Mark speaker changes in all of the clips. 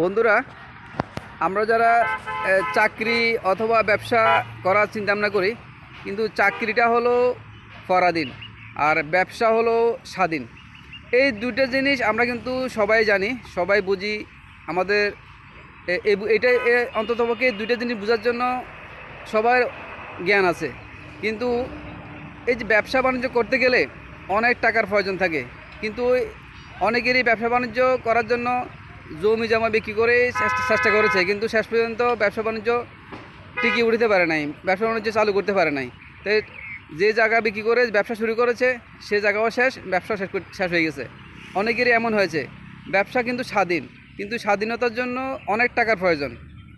Speaker 1: বন্ধুরা, আমরা যারা চাকরি অথবা ব্যবসা করার চিন্তা ভাবনা করি, কিন্তু চাকরিটা হলো পরাধীন আর ব্যবসা হলো স্বাধীন। এই দুটো জিনিস আমরা কিন্তু সবাই জানি, সবাই বুঝি আমাদের এটা অন্ততপক্ষে দুইটা জিনিস বোঝার জন্য সবার জ্ঞান আছে। কিন্তু এই যে ব্যবসা বাণিজ্য করতে গেলে অনেক টাকার প্রয়োজন থাকে। কিন্তু অনেকেরই ব্যবসা বাণিজ্য করার জন্য জমি জমা বিক্রি করে চেষ্টা করেছে, কিন্তু শেষ পর্যন্ত ব্যবসা বাণিজ্য টিকিয়ে উঠতে পারে নাই, ব্যবসা বাণিজ্য চালু করতে পারে নাই। তাই যে জায়গা বিক্রি করে ব্যবসা শুরু করেছে, সে জায়গাও শেষ, ব্যবসা শেষ শেষ হয়ে গেছে। অনেকেরই এমন হয়েছে, ব্যবসা কিন্তু স্বাধীন, কিন্তু স্বাধীনতার জন্য অনেক টাকার প্রয়োজন।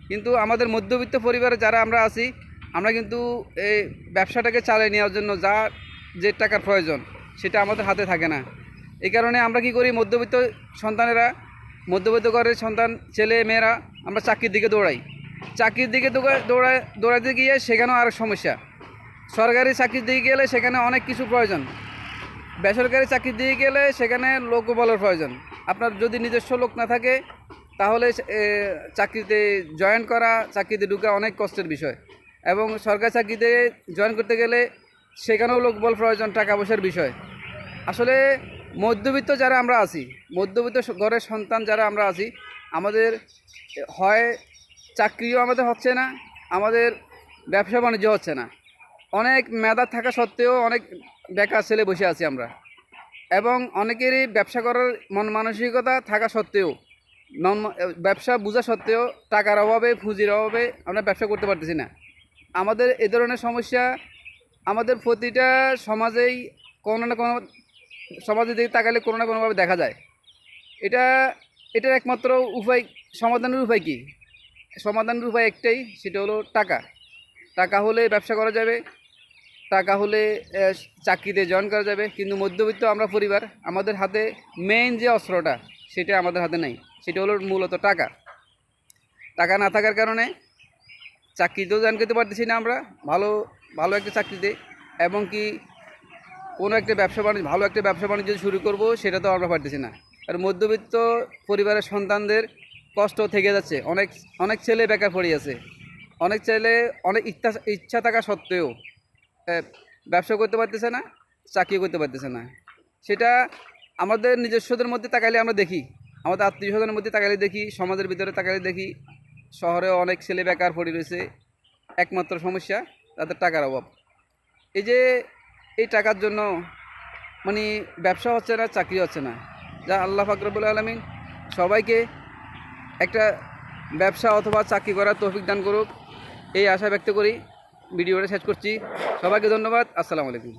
Speaker 1: কিন্তু আমাদের মধ্যবিত্ত পরিবারে যারা আমরা আছি, আমরা কিন্তু এই ব্যবসাটাকে চালিয়ে নেওয়ার জন্য যা যে টাকার প্রয়োজন, সেটা আমাদের হাতে থাকে না। এই কারণে আমরা কি করি, মধ্যবিত্ত সন্তানেরা মধ্যবিত্ত ঘরের সন্তান, ছেলে, মেয়েরা, আমরা চাকরির দিকে দৌড়াই। চাকরির দিকে দৌড়া- দৌড়ায় দৌড়াতে গিয়ে সেখানেও আরও সমস্যা। সরকারি চাকরির দিকে গেলে সেখানে অনেক কিছু প্রয়োজন। বেসরকারি চাকরির দিকে গেলে সেখানে লোকবলের প্রয়োজন। আপনার যদি নিজস্ব লোক না থাকে, তাহলে চাকরিতে জয়েন করা, চাকরিতে ঢুকা অনেক কষ্টের বিষয়। এবং সরকারি চাকরিতে জয়েন করতে গেলে সেখানেও লোকবল প্রয়োজন টাকা পয়সার বিষয়। আসলে মধ্যবিত্ত যারা আমরা আছি, মধ্যবিত্ত ঘরের সন্তান যারা আমরা আছি, আমাদের হয় চাকরিও আমাদের হচ্ছে না, আমাদের ব্যবসা বাণিজ্য হচ্ছে না। অনেক মেধা থাকা সত্ত্বেও অনেক বেকার ছেলে বসে আছি আমরা। এবং অনেকেরই ব্যবসা করার মন মানসিকতা থাকা সত্ত্বেও, নন ব্যবসা বোঝা সত্ত্বেও টাকার অভাবে, পুঁজির অভাবে আমরা ব্যবসা করতে পারতেছি না। আমাদের এ ধরনের সমস্যা আমাদের প্রতিটা সমাজেই কোনো না কোনো সমাজের দিকে তাকালে কোনো না কোনোভাবে দেখা যায়। এটা, এটার একমাত্র উপায়, সমাধানের উপায় কি? সমাধানের উপায় একটাই, সেটা হলো টাকা। টাকা হলে ব্যবসা করা যাবে, টাকা হলে চাকরিতে জয়েন করা যাবে। কিন্তু মধ্যবিত্ত আমরা পরিবার, আমাদের হাতে মেইন যে অস্ত্রটা, সেটা আমাদের হাতে নেই। সেটা হলো মূলত টাকা। টাকা না থাকার কারণে চাকরিতেও জয়েন করতে পারতেছি না আমরা, ভালো ভালো একটা চাকরিতে। এবং কি কোনো একটা ব্যবসা বাণিজ্য, ভালো একটা ব্যবসা বাণিজ্য শুরু করব, সেটা তো আমরা পারতেছি না। আর মধ্যবিত্ত পরিবারের সন্তানদের কষ্ট থেকে যাচ্ছে। অনেক অনেক ছেলে বেকার পড়ে আছে। অনেক ছেলে, অনেক ইচ্ছা ইচ্ছা থাকা সত্ত্বেও ব্যবসা করতে পারতেছে না, চাকরি করতে পারতেছে না। সেটা আমাদের নিজস্বদের মধ্যে তাকাইলে আমরা দেখি। আমাদের আত্মীয় স্বজনের মধ্যে তাকাইলে দেখি, সমাজের ভিতরে তাকাইলে দেখি। শহরে অনেক ছেলে বেকার পড়ে রয়েছে। একমাত্র সমস্যা, তাদের টাকার অভাব। এই যে এই টাকার জন্য মানে ব্যবসা হচ্ছে না, চাকরি হচ্ছে না। যা আল্লাহ ফাকরবুল আলমিন সবাইকে একটা ব্যবসা অথবা চাকরি করার তৌফিক দান করুক। এই আশা ব্যক্ত করি ভিডিওটা শেষ করছি। সবাইকে ধন্যবাদ। আসসালামু আলাইকুম।